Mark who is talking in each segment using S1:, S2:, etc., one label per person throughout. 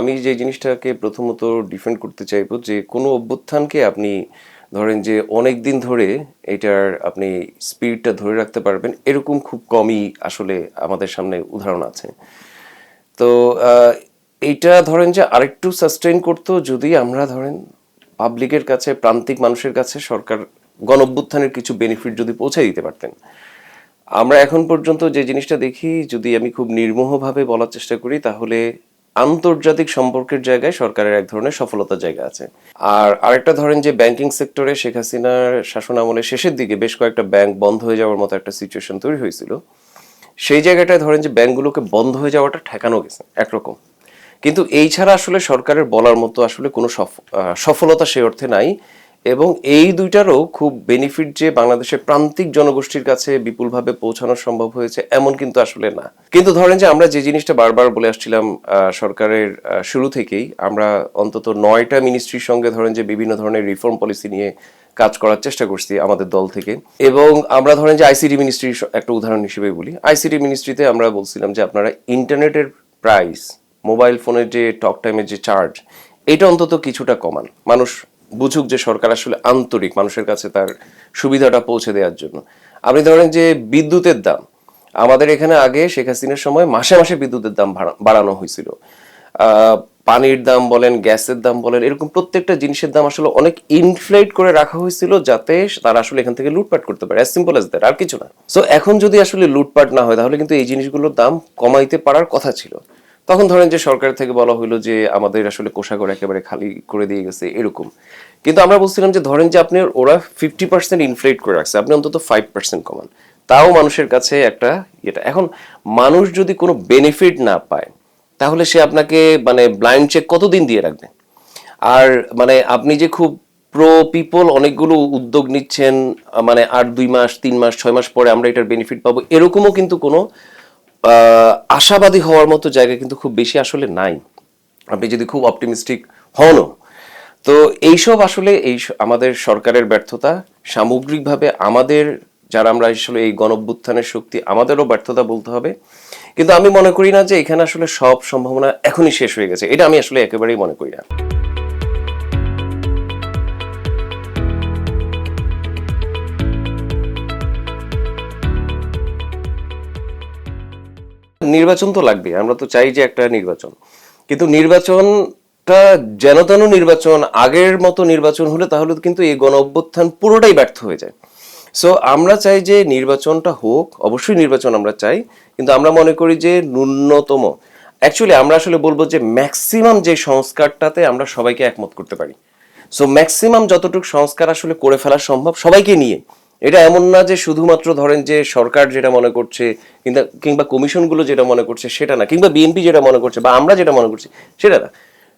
S1: আমি যে জিনিসটাকে প্রথমত ডিফেন্ড করতে চাইব যে কোনো অভ্যুত্থানকে আপনি ধরেন যে অনেক দিন ধরে এটার আপনি স্পিডটা ধরে রাখতে পারবেন, এরকম খুব কমই আসলে আমাদের সামনে উদাহরণ আছে। তো এইটা ধরেন যে আরেকটু সাস্টেইন করতো যদি আমরা ধরেন পাবলিকের কাছে, প্রান্তিক মানুষের কাছে সরকার গণ অভ্যুত্থানের কিছু বেনিফিট যদি পৌঁছে দিতে পারতেন। আমরা এখন পর্যন্ত যে জিনিসটা দেখি, যদি আমি খুব নির্মোহভাবে বলার চেষ্টা করি, তাহলে আন্তর্জাতিক সম্পর্কের জায়গায় সরকারের এক ধরনের সফলতার জায়গা আছে। আর আরেকটা ধরেন যে ব্যাংকিং সেক্টরে শেখ হাসিনার শাসন আমলের শেষের দিকে বেশ কয়েকটা ব্যাংক বন্ধ হয়ে যাওয়ার মতো একটা সিচুয়েশন তৈরি হয়েছিল। সেই জায়গাটায় ধরেন যে ব্যাংকগুলোকে বন্ধ হয়ে যাওয়াটা ঠেকানো গেছে, একরকম। কিন্তু এই ছাড়া আসলে সরকারের বলার মতো আসলে কোনো সফ- সফলতা সেই অর্থে নাই। এবং এই দুইটারও খুব বেনিফিট যে বাংলাদেশের প্রান্তিক জনগোষ্ঠীর কাছে বিপুলভাবে পৌঁছানো সম্ভব হয়েছে, এমন কিন্তু আসলে না। কিন্তু ধরেন যে আমরা যে জিনিসটা বারবার বলে আসছিলাম সরকারের শুরু থেকেই, আমরা অন্তত নয়টা মিনিস্ট্রির সঙ্গে ধরেন যে বিভিন্ন ধরনের রিফর্ম পলিসি নিয়ে কাজ করার চেষ্টা করছি আমাদের দল থেকে। এবং আমরা ধরেন যে আইসিটি মিনিস্ট্রির একটা উদাহরণ হিসেবে বলি। আইসিটি মিনিস্ট্রিতে আমরা বলছিলাম যে আপনারা ইন্টারনেটের প্রাইস মোবাইল ফোনের যে টক টাইমের যে চার্জ এটা অন্তত কিছুটা কমান। মানুষ বুঝুক যে সরকার আসলে আন্তরিক মানুষের কাছে তার সুবিধাটা পৌঁছে দেওয়ার জন্য। আপনি ধরেন যে বিদ্যুতের দাম, আমাদের এখানে আগে শেখ হাসিনার সময় মাসে মাসে বিদ্যুতের দাম বাড়ানো হয়েছিল। পানির দাম বলেন, গ্যাসের দাম বলেন, এরকম প্রত্যেকটা জিনিসের দাম আসলে অনেক ইনফ্লেট করে রাখা হয়েছিল যাতে তারা আসলে এখান থেকে লুটপাট করতে পারে অ্যাজ সিম্পল অ্যাজ দ্যাট আর কিছু না। সো এখন যদি আসলে লুটপাট না হয়, তাহলে কিন্তু এই জিনিসগুলোর দাম কমাইতে পারার কথা ছিল। তখন ধরেন যে সরকার থেকে বলা হলো যে আমাদের আসলে কোষাগর একেবারে খালি করে দিয়ে গেছে, এরকম। কিন্তু আমরা বলছিলাম যে ধরেন যে আপনি, ওরা ফিফটি পার্সেন্ট ইনফ্লেট করে রাখছে, আপনি অন্তত ফাইভ পার্সেন্ট কমান। তাও মানুষের কাছে একটা ইয়েটা। এখন মানুষ যদি কোনো বেনিফিট না পায়, তাহলে সে আপনাকে মানে ব্লাইন্ড চেক কতদিন দিয়ে রাখবে? আর মানে আপনি যে খুব প্রো পিপল অনেকগুলো উদ্যোগ নিচ্ছেন মানে আর দুই মাস, তিন মাস, ছয় মাস পরে আমরা এটার বেনিফিট পাবো, এরকমও কিন্তু কোনো আশাবাদী হওয়ার মতো জায়গা কিন্তু খুব বেশি আসলে নাই। আপনি যদি খুব অপটিমিস্টিক হনও, তো এইসব আসলে এই আমাদের সরকারের ব্যর্থতা, সামগ্রিকভাবে আমাদের যারা আমরা আসলে এই গণভ্যুত্থানের শক্তি, আমাদেরও ব্যর্থতা বলতে হবে। কিন্তু আমি মনে করি না যে এখানে আসলে সব সম্ভাবনা এখনই শেষ হয়ে গেছে। এটা আমি আসলে একেবারেই মনে করি না। নির্বাচন তো লাগবে আমরা তো চাই যে একটা নির্বাচন। কিন্তু নির্বাচনটা যেন তেন নির্বাচন, আগের মতো নির্বাচন হলে তাহলে কিন্তু এই গণ অভ্যুত্থান পুরোটাই ব্যর্থ হয়ে যায়। সো আমরা চাই যে নির্বাচনটা হোক, অবশ্যই নির্বাচন আমরা চাই, কিন্তু আমরা মনে করি যে ন্যূনতম। অ্যাকচুয়ালি আমরা আসলে বলব যে ম্যাক্সিমাম যে সংস্কারটাতে আমরা সবাইকে একমত করতে পারি। সো ম্যাক্সিমাম যতটুকু সংস্কার আসলে করে ফেলা সম্ভব সবাইকে নিয়ে। এটা এমন না যে শুধুমাত্র ধরেন যে সরকার যেটা মনে করছে, কিংবা কিংবা কমিশনগুলো যেটা মনে করছে, সেটা না, কিংবা বিএনপি যেটা মনে করছে, বা আমরা যেটা মনে করছি, সেটা না।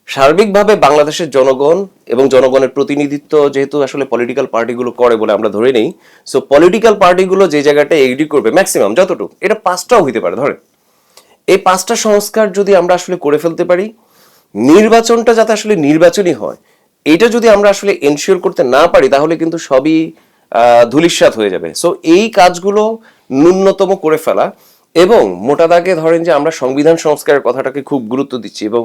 S1: সার্বিকভাবে বাংলাদেশের জনগণ এবং জনগণের প্রতিনিধিত্ব যেহেতু আসলে পলিটিক্যাল পার্টিগুলো করে বলে আমরা ধরে নেই সো পলিটিক্যাল পার্টিগুলো যে জায়গাটা এগ্রি করবে ম্যাক্সিমাম যতটুকু, এটা পাঁচটাও হইতে পারে, ধরেন। এই পাঁচটা সংস্কার যদি আমরা আসলে করে ফেলতে পারি, নির্বাচনটা যাতে আসলে নির্বাচনই হয়, এটা যদি আমরা আসলে এনশিওর করতে না পারি, তাহলে কিন্তু সবই ধূলিসাৎ হয়ে যাবে। সো এই কাজগুলো ন্যূনতম করে ফেলা এবং মোটা দাগে ধরেন যে আমরা সংবিধান সংস্কারের কথাটাকে খুব গুরুত্ব দিচ্ছি এবং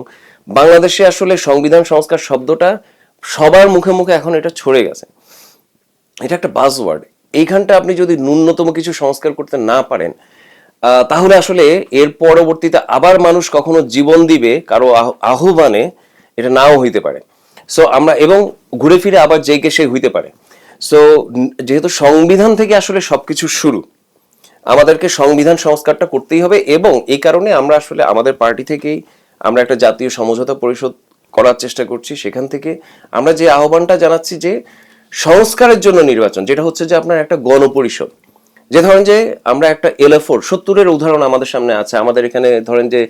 S1: বাংলাদেশে আসলে সংবিধান সংস্কার শব্দটা সবার মুখে মুখে এখন এটা ছড়ে গেছে। এটা একটা বাজওয়ার্ড এইখানটা আপনি যদি ন্যূনতম কিছু সংস্কার করতে না পারেন তাহলে আসলে এর পরবর্তীতে আবার মানুষ কখনো জীবন দিবে কারও আহ- আহ্বানে এটা নাও হইতে পারে। সো আমরা এবং ঘুরে ফিরে আবার যে কে সে হইতে পারে। সো যেহেতু সংবিধান থেকে আসলে সবকিছু শুরু, আমাদেরকে সংবিধান সংস্কারটা করতেই হবে এবং এই কারণে আমরা আসলে আমাদের পার্টি থেকেই আমরা একটা জাতীয় সমঝোতা পরিষদ করার চেষ্টা করছি। সেখান থেকে আমরা যে আহ্বানটা জানাচ্ছি যে সংস্কারের জন্য নির্বাচন, যেটা হচ্ছে যে আপনার একটা গণপরিষদ। যে ধরেন যে আমরা একটা এলএফোর সত্তরের উদাহরণ আমাদের সামনে আছে, আমাদের এখানে ধরেন যে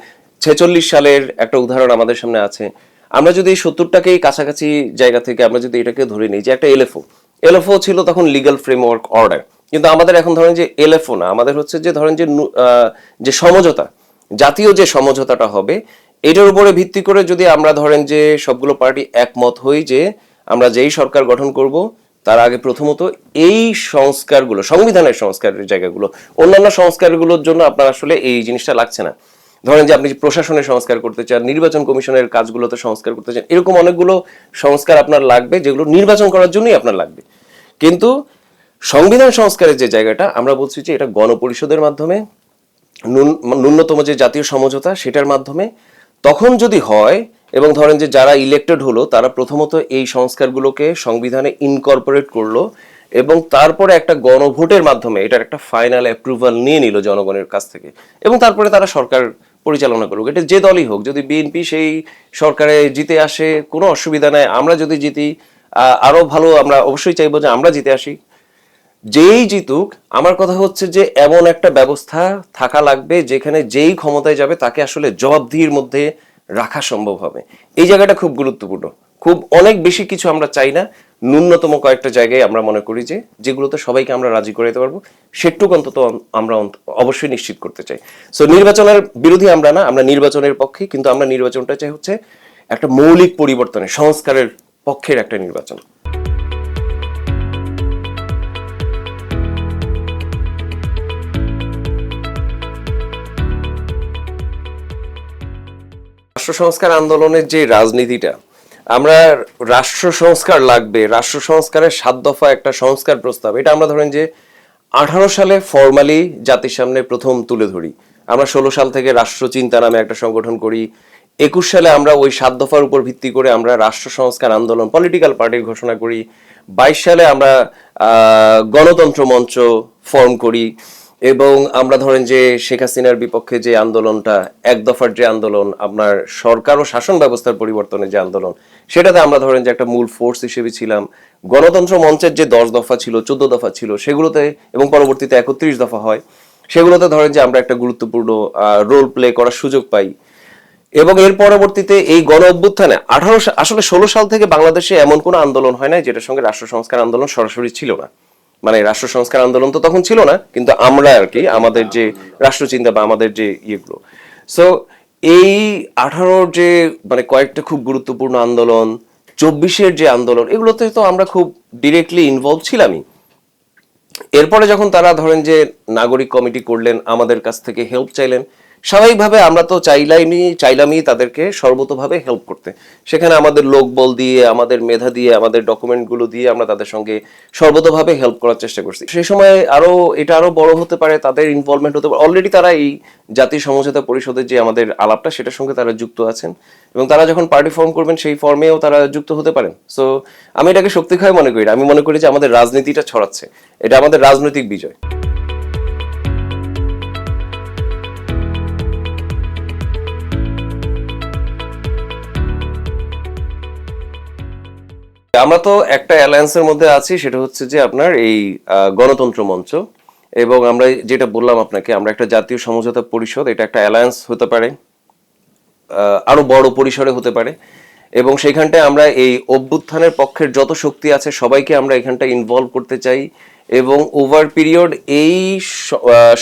S1: ছেচল্লিশ সালের একটা উদাহরণ আমাদের সামনে আছে। আমরা যদি এই সত্তরটাকেই কাছাকাছি জায়গা থেকে আমরা যদি এটাকে ধরে নিই যে একটা এলএফও এলএফও ছিল তখন লিগাল ফ্রেমওয়ার্ক অর্ডার কিন্তু আমাদের এখন ধরেন যে এলএফও না, আমাদের হচ্ছে যে ধরেন যে যে সমঝোতা, জাতীয় যে সমঝোতাটা হবে, এটার উপরে ভিত্তি করে যদি আমরা ধরেন যে সবগুলো পার্টি একমত হই যে আমরা যেই সরকার গঠন করব, তার আগে প্রথমত এই সংস্কারগুলো, সংবিধানের সংস্কারের জায়গাগুলো, অন্যান্য সংস্কারগুলোর জন্য আপনার আসলে এই জিনিসটা লাগছে না। ধরেন যে আপনি প্রশাসনের সংস্কার করতে চান, নির্বাচন কমিশনের কাজগুলোতে সংস্কার করতে চান, এরকম অনেকগুলো সংস্কার আপনার লাগবে যেগুলো নির্বাচন করার জন্যই আপনার লাগবে। কিন্তু সংবিধান সংস্কারের যে জায়গাটা, আমরা বলছি যে এটা গণপরিষদের মাধ্যমে ন্যূন- ন্যূনতম যে জাতীয় সমঝোতা সেটার মাধ্যমে, তখন যদি হয়, এবং ধরেন যে যারা ইলেক্টেড হলো, তারা প্রথমত এই সংস্কারগুলোকে সংবিধানে ইনকর্পোরেট করল এবং তারপরে একটা গণভোটের মাধ্যমে এটার একটা ফাইনাল অ্যাপ্রুভাল নিয়ে নিল জনগণের কাছ থেকে। এবং তারপরে তারা সরকার পরিচালনা করুক। এটা যে দলই হোক যদি বিএনপি সেই সরকারে জিতে আসে কোনো অসুবিধা নাই। আমরা যদি জিতি আহ, আরও ভালো আমরা অবশ্যই চাইব যে আমরা জিতে আসি। যেই জিতুক আমার কথা হচ্ছে যে এমন একটা ব্যবস্থা থাকা লাগবে যেখানে যেই ক্ষমতায় যাবে তাকে আসলে জবাবদিহির মধ্যে রাখা সম্ভব হবে। এই জায়গাটা খুব গুরুত্বপূর্ণ। খুব অনেক বেশি কিছু আমরা চাই না। ন্যূনতম কয়েকটা জায়গায় আমরা মনে করি যে যেগুলোতে সবাইকে আমরা রাজি করে দিতে পারব, সেটুকু অন্তত আমরা অবশ্যই নিশ্চিত করতে চাই। সো নির্বাচনের বিরোধী আমরা না, আমরা নির্বাচনের পক্ষে, কিন্তু আমরা নির্বাচনটা চাই হচ্ছে একটা মৌলিক পরিবর্তনের, সংস্কারের পক্ষের একটা নির্বাচন। রাষ্ট্র সংস্কার আন্দোলনের যে রাজনীতিটা আমরা রাষ্ট্র সংস্কার লাগবে, রাষ্ট্র সংস্কারের সাত দফা একটা সংস্কার প্রস্তাব। এটা আমরা ধরেন যে আঠারো সালে ফর্মালি জাতির সামনে প্রথম তুলে ধরি। আমরা ষোলো সাল থেকে রাষ্ট্র চিন্তা নামে একটা সংগঠন করি। একুশ সালে আমরা ওই সাত দফার উপর ভিত্তি করে আমরা রাষ্ট্র সংস্কার আন্দোলন পলিটিক্যাল পার্টির ঘোষণা করি। বাইশ সালে আমরা গণতন্ত্র মঞ্চ ফর্ম করি। এবং আমরা ধরেন যে শেখ হাসিনার বিপক্ষে যে আন্দোলনটা, এক দফার যে আন্দোলন, আপনার সরকার ও শাসন ব্যবস্থার পরিবর্তনের যে আন্দোলন, সেটাতে আমরা ধরেন যে একটা মূল ফোর্স হিসেবে ছিলাম। গণতন্ত্র মঞ্চের যে দশ দফা ছিল, চোদ্দ দফা ছিল, সেগুলোতে এবং পরবর্তীতে একত্রিশ দফা হয়, সেগুলোতে ধরেন যে আমরা একটা গুরুত্বপূর্ণ রোল প্লে করার সুযোগ পাই। এবং এর পরবর্তীতে এই গণ অভ্যুত্থানে আঠারো, আসলে ষোলো সাল থেকে বাংলাদেশে এমন কোনো আন্দোলন হয় না যেটার সঙ্গে রাষ্ট্র সংস্কার আন্দোলন সরাসরি ছিল না। মানে রাষ্ট্র সংস্কার আন্দোলন তো তখন ছিল না, কিন্তু আমরা আর কি আমাদের যে রাষ্ট্রচিন্তা বা আমাদের যে ইয়েগুলো। সো এই আঠারোর যে মানে কয়েকটা খুব গুরুত্বপূর্ণ আন্দোলন, চব্বিশের যে আন্দোলন, এগুলোতে তো আমরা খুব ডিরেক্টলি ইনভলভ ছিলামই। এরপরে যখন তারা ধরেন যে নাগরিক কমিটি করলেন, আমাদের কাছ থেকে হেল্প চাইলেন স্বাভাবিকভাবে আমরা তো চাইলামই চাইলামই তাদেরকে সর্বতভাবে হেল্প করতে। সেখানে আমাদের লোকবল দিয়ে, আমাদের মেধা দিয়ে, আমাদের ডকুমেন্টগুলো দিয়ে আমরা তাদের সঙ্গে সর্বতভাবে হেল্প করার চেষ্টা করছি। সেই সময় আরও, এটা আরও বড় হতে পারে, তাদের ইনভলভমেন্ট হতে পারে। অলরেডি তারা এই জাতীয় সমঝোতা পরিষদের যে আমাদের আলাপটা, সেটার সঙ্গে তারা যুক্ত আছেন। এবং তারা যখন পার্টি ফর্ম করবেন, সেই ফর্মেও তারা যুক্ত হতে পারেন। সো আমি এটাকে শক্তিক্ষয় মনে করি আমি মনে করি যে আমাদের রাজনীতিটা ছড়াচ্ছে। এটা আমাদের রাজনৈতিক বিজয়। আমরা তো একটা অ্যালায়েন্সের মধ্যে আছি, সেটা হচ্ছে যে আপনার এই গণতন্ত্র মঞ্চ। এবং আমরা যেটা বললাম আপনাকে, আমরা একটা জাতীয় সমঝোতা পরিষদ, এটা একটা অ্যালায়েন্স হতে পারে আরও বড় পরিসরে হতে পারে। এবং সেইখানটায় আমরা এই অভ্যুত্থানের পক্ষের যত শক্তি আছে, সবাইকে আমরা এখানটা ইনভলভ করতে চাই। এবং ওভার পিরিয়ড এই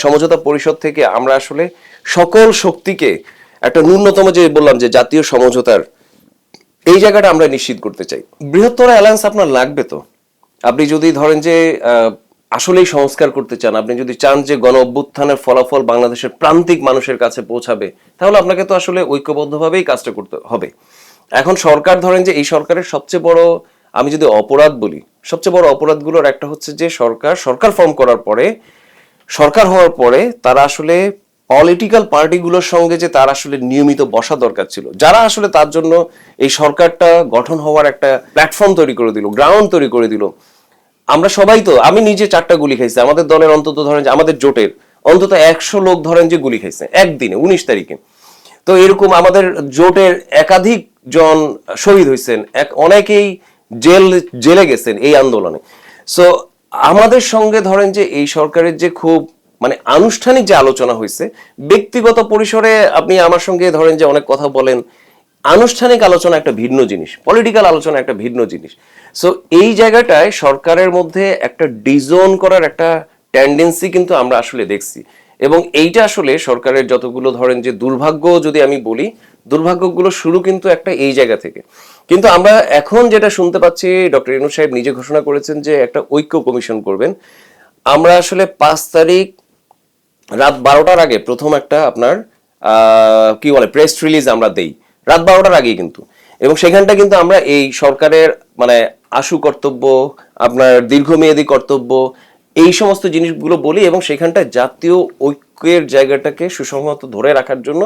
S1: সমঝোতা পরিষদ থেকে আমরা আসলে সকল শক্তিকে, একটা ন্যূনতম যে বললাম যে জাতীয় সমঝোতার এই জায়গাটা আমরা নিশ্চিত করতে চাই। বৃহত্তর অ্যালায়েন্স আপনার লাগবে তো? আপনি যদি ধরেন যে আসলেই সংস্কার করতে চান, আপনি যদি চান যে গণ অভ্যুত্থানের ফলাফল বাংলাদেশের প্রান্তিক মানুষের কাছে পৌঁছাবে, তাহলে আপনাকে তো আসলে ঐক্যবদ্ধভাবেই কাজটা করতে হবে। এখন সরকার ধরেন যে, এই সরকারের সবচেয়ে বড়, আমি যদি অপরাধ বলি, সবচেয়ে বড় অপরাধগুলোর একটা হচ্ছে যে, সরকার সরকার ফর্ম করার পরে, সরকার হওয়ার পরে তারা আসলে পলিটিক্যাল পার্টিগুলোর সঙ্গে যে তার আসলে নিয়মিত বসা দরকার ছিল। যারা আসলে তার জন্য এই সরকারটা গঠন হওয়ার একটা প্ল্যাটফর্ম তৈরি করে দিল গ্রাউন্ড তৈরি করে দিল। আমরা সবাই তো, আমি নিজে চারটা গুলি খাইছি। আমাদের দলের অন্তত ধরেন যে, আমাদের জোটের অন্তত একশো লোক ধরেন যে গুলি খাইছে, একদিনে, উনিশ তারিখে। তো এরকম আমাদের জোটের একাধিক জন শহীদ হয়েছেন এক অনেকেই জেল, জেলে গেছেন এই আন্দোলনে। সো আমাদের সঙ্গে ধরেন যে এই সরকারের যে খুব মানে আনুষ্ঠানিক যে আলোচনা হয়েছে, ব্যক্তিগত পরিসরে আপনি আমার সঙ্গে ধরেন যে অনেক কথা বলেন, আনুষ্ঠানিক আলোচনা একটা ভিন্ন জিনিস পলিটিক্যাল আলোচনা একটা ভিন্ন জিনিস। সো এই জায়গাটায় সরকারের মধ্যে একটা ডিজোন করার একটা টেন্ডেন্সি কিন্তু আমরা আসলে দেখছি। এবং এইটা আসলে সরকারের যতগুলো ধরেন যে দুর্ভাগ্য যদি আমি বলি, দুর্ভাগ্যগুলো শুরু কিন্তু একটা এই জায়গা থেকে। কিন্তু আমরা এখন যেটা শুনতে পাচ্ছি, ডক্টর ইনু সাহেব নিজে ঘোষণা করেছেন যে একটা ঐক্য কমিশন করবেন। আমরা আসলে পাঁচ তারিখ রাত বারোটার আগে প্রথম একটা আপনার কি বলে প্রেস রিলিজ আমরা দেই। রাত বারোটার আগেই কিন্তু। এবং সেখানটা কিন্তু আমরা এই সরকারের মানে আশু কর্তব্য, আপনার দীর্ঘমেয়াদী কর্তব্য, এই সমস্ত জিনিসগুলো বলি এবং সেখানটা জাতীয় ঐক্যের জায়গাটাকে সুসংহত ধরে রাখার জন্য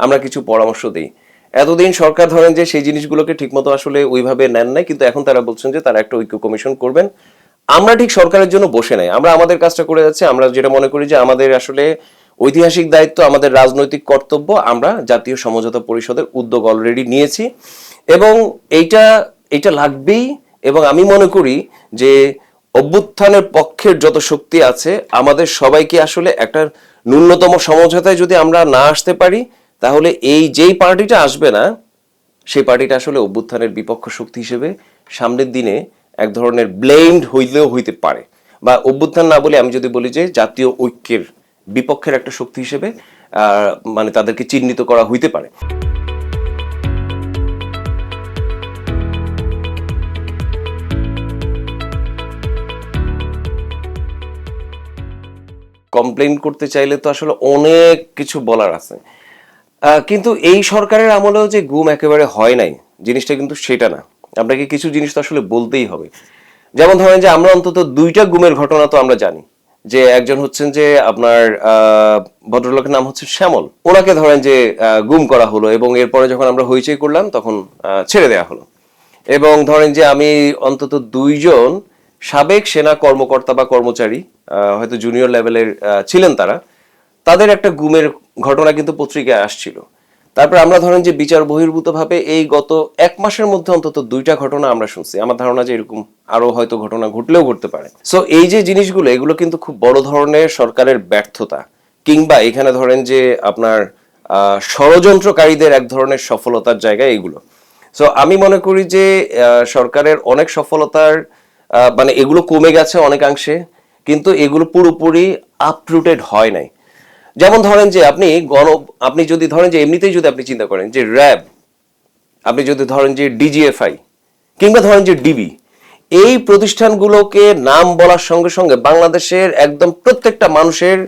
S1: আমরা কিছু পরামর্শ দিই। এতদিন সরকার ধরেন যে সেই জিনিসগুলোকে ঠিকমতো আসলে ওইভাবে নেন নাই, কিন্তু এখন তারা বলছেন যে তারা একটা ঐক্য কমিশন করবেন। আমরা ঠিক সরকারের জন্য বসে নাই। আমরা আমাদের কাজটা করে যাচ্ছি। আমরা যেটা মনে করি যে আমাদের আসলে ঐতিহাসিক দায়িত্ব, আমাদের রাজনৈতিক কর্তব্য আমরা জাতীয় সমঝোতা পরিষদের উদ্যোগ অলরেডি নিয়েছি। এবং এইটা এটা লাগবেই। এবং আমি মনে করি যে অভ্যুত্থানের পক্ষের যত শক্তি আছে, আমাদের সবাইকে আসলে একটা ন্যূনতম সমঝোতায় যদি আমরা না আসতে পারি, তাহলে এই যেই পার্টিটা আসবে না, সেই পার্টিটা আসলে অভ্যুত্থানের বিপক্ষ শক্তি হিসেবে সামনের দিনে এক ধরনের ব্লেমড হইলেও হইতে পারে। বা অভ্যুত্থান না বলে আমি যদি বলি যে জাতীয় ঐক্যের বিপক্ষের একটা শক্তি হিসেবে মানে তাদেরকে চিহ্নিত করা হইতে পারে। কমপ্লেন করতে চাইলে তো আসলে অনেক কিছু বলার আছে। কিন্তু এই সরকারের আমলেও যে গুম একেবারে হয় নাই, জিনিসটা কিন্তু সেটা না। আপনাকে কিছু জিনিস তো আসলে বলতেই হবে। যেমন ধরেন যে আমরা অন্তত দুইটা গুমের ঘটনা তো আমরা জানি। যে একজন হচ্ছেন যে আপনার ভদ্রলোকের নাম হচ্ছে শ্যামল। ওনাকে ধরেন যে গুম করা হলো এবং এরপরে যখন আমরা হইচই করলাম তখন ছেড়ে দেওয়া হলো। এবং ধরেন যে আমি অন্তত দুইজন সাবেক সেনা কর্মকর্তা বা কর্মচারী হয়তো জুনিয়র লেভেলের ছিলেন তারা, তাদের একটা গুমের ঘটনা কিন্তু পত্রিকায় আসছিল। তারপর আমরা ধরেন যে বিচার বহির্ভূত ভাবে এই গত এক মাসের মধ্যে অন্তত দুইটা ঘটনা আমরা শুনছি। আমার ধারণা যে এরকম আরও হয়তো ঘটনা ঘটলেও ঘটতে পারে। সো এই যে জিনিসগুলো, এগুলো কিন্তু খুব বড় ধরনের সরকারের ব্যর্থতা কিংবা এখানে ধরেন যে আপনার ষড়যন্ত্রকারীদের এক ধরনের সফলতার জায়গা এগুলো। সো আমি মনে করি যে সরকারের অনেক সফলতার মানে এগুলো কমে গেছে অনেকাংশে, কিন্তু এগুলো পুরোপুরি আপরুটেড হয় নাই। যেমন ধরেন যে আপনি গণ, আপনি যদি ধরেন যে এমনিতেই যদি আপনি চিন্তা করেন যে র্যাব, আপনি যদি ধরেন যে ডিজিএফআই কিংবা ধরেন যে ডিবি, এই প্রতিষ্ঠানগুলোকে নাম বলার সঙ্গে সঙ্গে বাংলাদেশের একদম প্রত্যেকটা মানুষের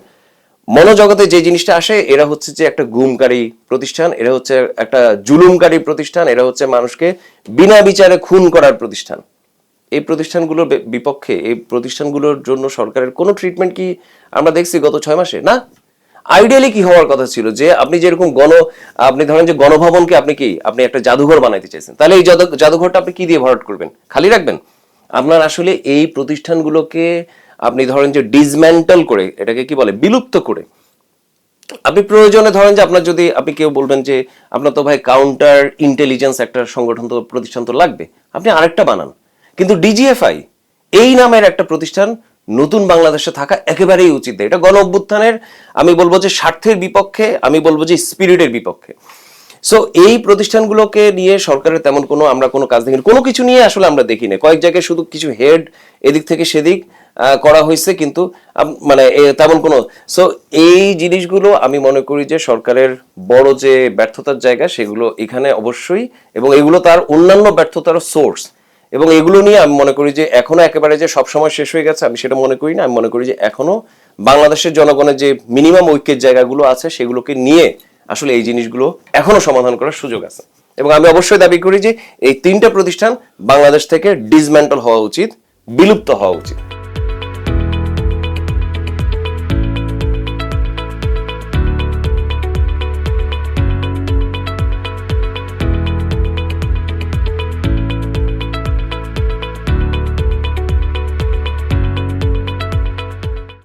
S1: মনোজগতে যে জিনিসটা আসে, এরা হচ্ছে যে একটা গুমকারী প্রতিষ্ঠান, এরা হচ্ছে একটা জুলুমকারী প্রতিষ্ঠান, এরা হচ্ছে মানুষকে বিনা বিচারে খুন করার প্রতিষ্ঠান। এই প্রতিষ্ঠানগুলোর বিপক্ষে, এই প্রতিষ্ঠানগুলোর জন্য সরকারের কোনো ট্রিটমেন্ট কি আমরা দেখছি গত ছয় মাসে? না? আইডিয়ালি কি হওয়ার কথা ছিল? যে আপনি যেরকম গণ, আপনি ধরেন যে গণভবনকে আপনি কি, আপনি একটা জাদুঘর বানাইতে চাইছেন। তাহলে এই জাদুঘরটা আপনি কি দিয়ে ভরাট করবেন? খালি রাখবেন? আপনার আসলে এই প্রতিষ্ঠানগুলোকে আপনি ধরেন যে ডিসম্যান্টল করে, এটাকে কি বলে, বিলুপ্ত করে। আপনি প্রয়োজনে ধরেন যে আপনার যদি, আপনি কেউ বলবেন যে, আপনার তো ভাই কাউন্টার ইন্টেলিজেন্স একটা সংগঠন তো, প্রতিষ্ঠান তো লাগবে। আপনি আরেকটা বানান। কিন্তু ডিজিএফআই এই নামের একটা প্রতিষ্ঠান নতুন বাংলাদেশে থাকা একেবারেই উচিত। এটা গণ অভ্যুত্থানের আমি বলব যে স্বার্থের বিপক্ষে, আমি বলব যে স্পিরিটের বিপক্ষে। সো এই প্রতিষ্ঠানগুলোকে নিয়ে সরকারের তেমন কোনো, আমরা কোনো কাজ দেখিনি। কোনো কিছু নিয়ে আসলে আমরা দেখি না কয়েক জায়গায় শুধু কিছু হেড এদিক থেকে সেদিক করা হয়েছে, কিন্তু মানে তেমন কোনো। সো এই জিনিসগুলো আমি মনে করি যে সরকারের বড় যে ব্যর্থতার জায়গা, সেগুলো এখানে অবশ্যই, এবং এগুলো তার অন্যান্য ব্যর্থতার সোর্স এবং এগুলো নিয়ে আমি মনে করি যে এখনও একেবারে যে সবসময় শেষ হয়ে গেছে, আমি সেটা মনে করি না। আমি মনে করি যে এখনও বাংলাদেশের জনগণের যে মিনিমাম ঐক্যের জায়গাগুলো আছে, সেগুলোকে নিয়ে আসলে এই জিনিসগুলো এখনও সমাধান করার সুযোগ আছে। এবং আমি অবশ্যই দাবি করি যে এই তিনটা প্রতিষ্ঠান বাংলাদেশ থেকে ডিসম্যান্টল হওয়া উচিত, বিলুপ্ত হওয়া উচিত।